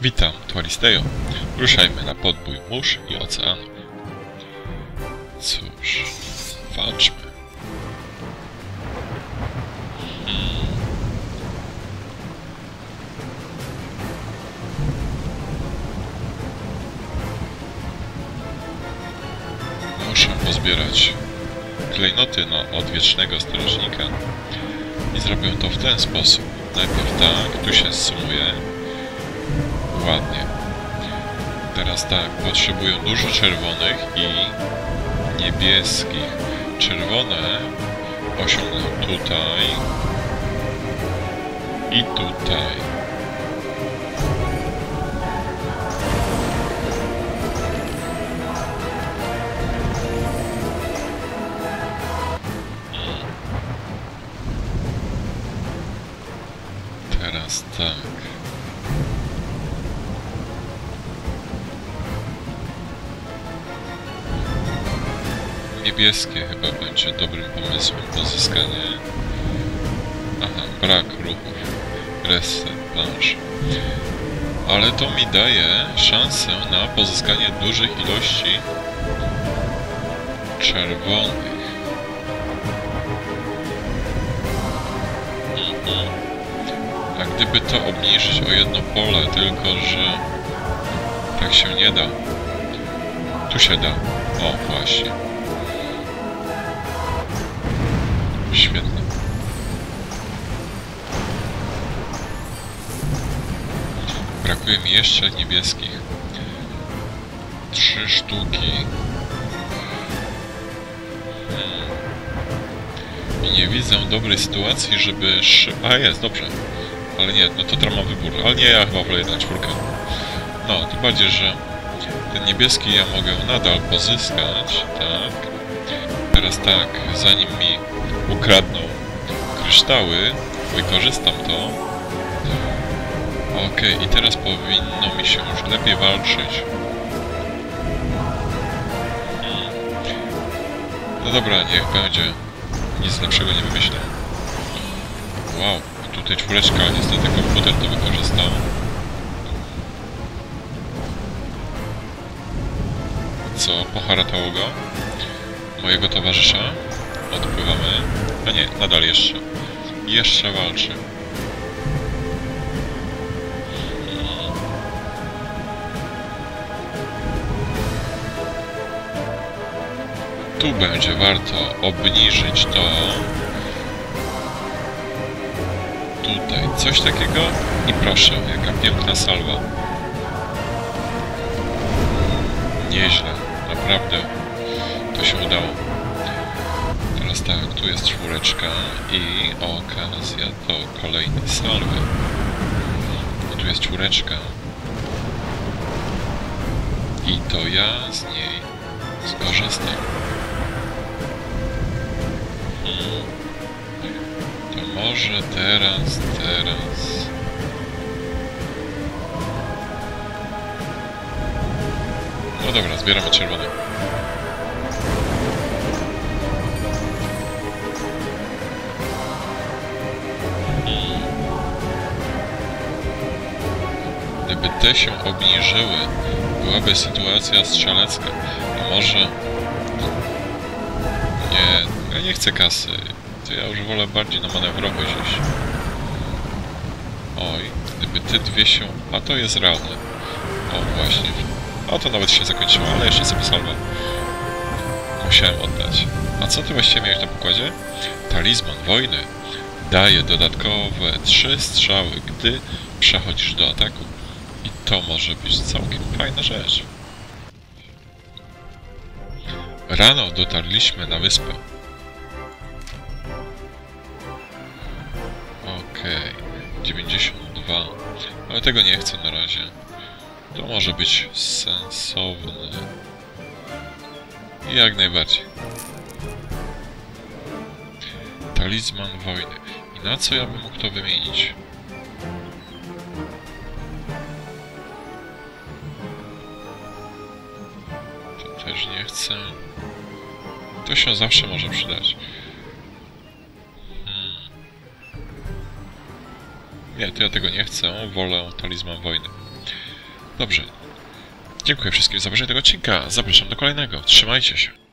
Witam, tu. Ruszajmy na podbój mórz i oceanów. Cóż, walczmy. Hmm. Muszę pozbierać klejnoty na odwiecznego strażnika i zrobię to w ten sposób. Najpierw tak, tu się sumuje. Ładnie. Teraz tak, potrzebuję dużo czerwonych i niebieskich. Czerwone osiągnę tutaj i tutaj. Teraz tak. Niebieskie chyba będzie dobrym pomysłem pozyskanie. Aha, brak ruchów. Reset, plansz. Ale to mi daje szansę na pozyskanie dużych ilości czerwonych. Mhm. A gdyby to obniżyć o jedno pole, tylko że tak się nie da. Tu się da. O, właśnie. Mi jeszcze niebieskich. Trzy sztuki. Hmm. I nie widzę dobrej sytuacji, żeby... szy- A, jest, dobrze. Ale nie, no to teraz wybór. Ale nie, ja chyba wolę jednak czwórkę. No, tym bardziej, że ten niebieski ja mogę nadal pozyskać, tak. Teraz tak, zanim mi ukradną kryształy, wykorzystam to. Okej, i teraz powinno mi się już lepiej walczyć. Hmm. No dobra, niech będzie. Nic lepszego nie wymyślę. Wow, tutaj czwóreczka, niestety komputer to wykorzystał. Co, poharatało go? Mojego towarzysza? Odpływamy. A nie, nadal jeszcze. Jeszcze walczy. Tu będzie warto obniżyć to. Tutaj coś takiego i proszę, jaka piękna salwa. Nieźle, naprawdę to się udało. Teraz tak, tu jest czwóreczka i okazja do kolejnej salwy. I tu jest czwóreczka. I to ja z niej skorzystam. Może teraz, teraz... No dobra, zbieramy czerwone. Gdyby te się obniżyły, byłaby sytuacja strzelecka. A może... Nie, ja nie chcę kasy. To ja już wolę bardziej na manewrowość iść. Oj, gdyby te dwie się... A to jest realne. O, właśnie. A to nawet się zakończyło, ale jeszcze sobie salwę. Musiałem oddać. A co ty właściwie miałeś na pokładzie? Talizman wojny. Daje dodatkowe trzy strzały, gdy przechodzisz do ataku. I to może być całkiem fajna rzecz. Rano dotarliśmy na wyspę. 92. Ale tego nie chcę na razie. To może być sensowne. Jak najbardziej. Talizman wojny. I na co ja bym mógł to wymienić? To też nie chcę. To się zawsze może przydać. Nie, to ja tego nie chcę. Wolę talizman wojny. Dobrze. Dziękuję wszystkim za obejrzenie tego odcinka. Zapraszam do kolejnego. Trzymajcie się.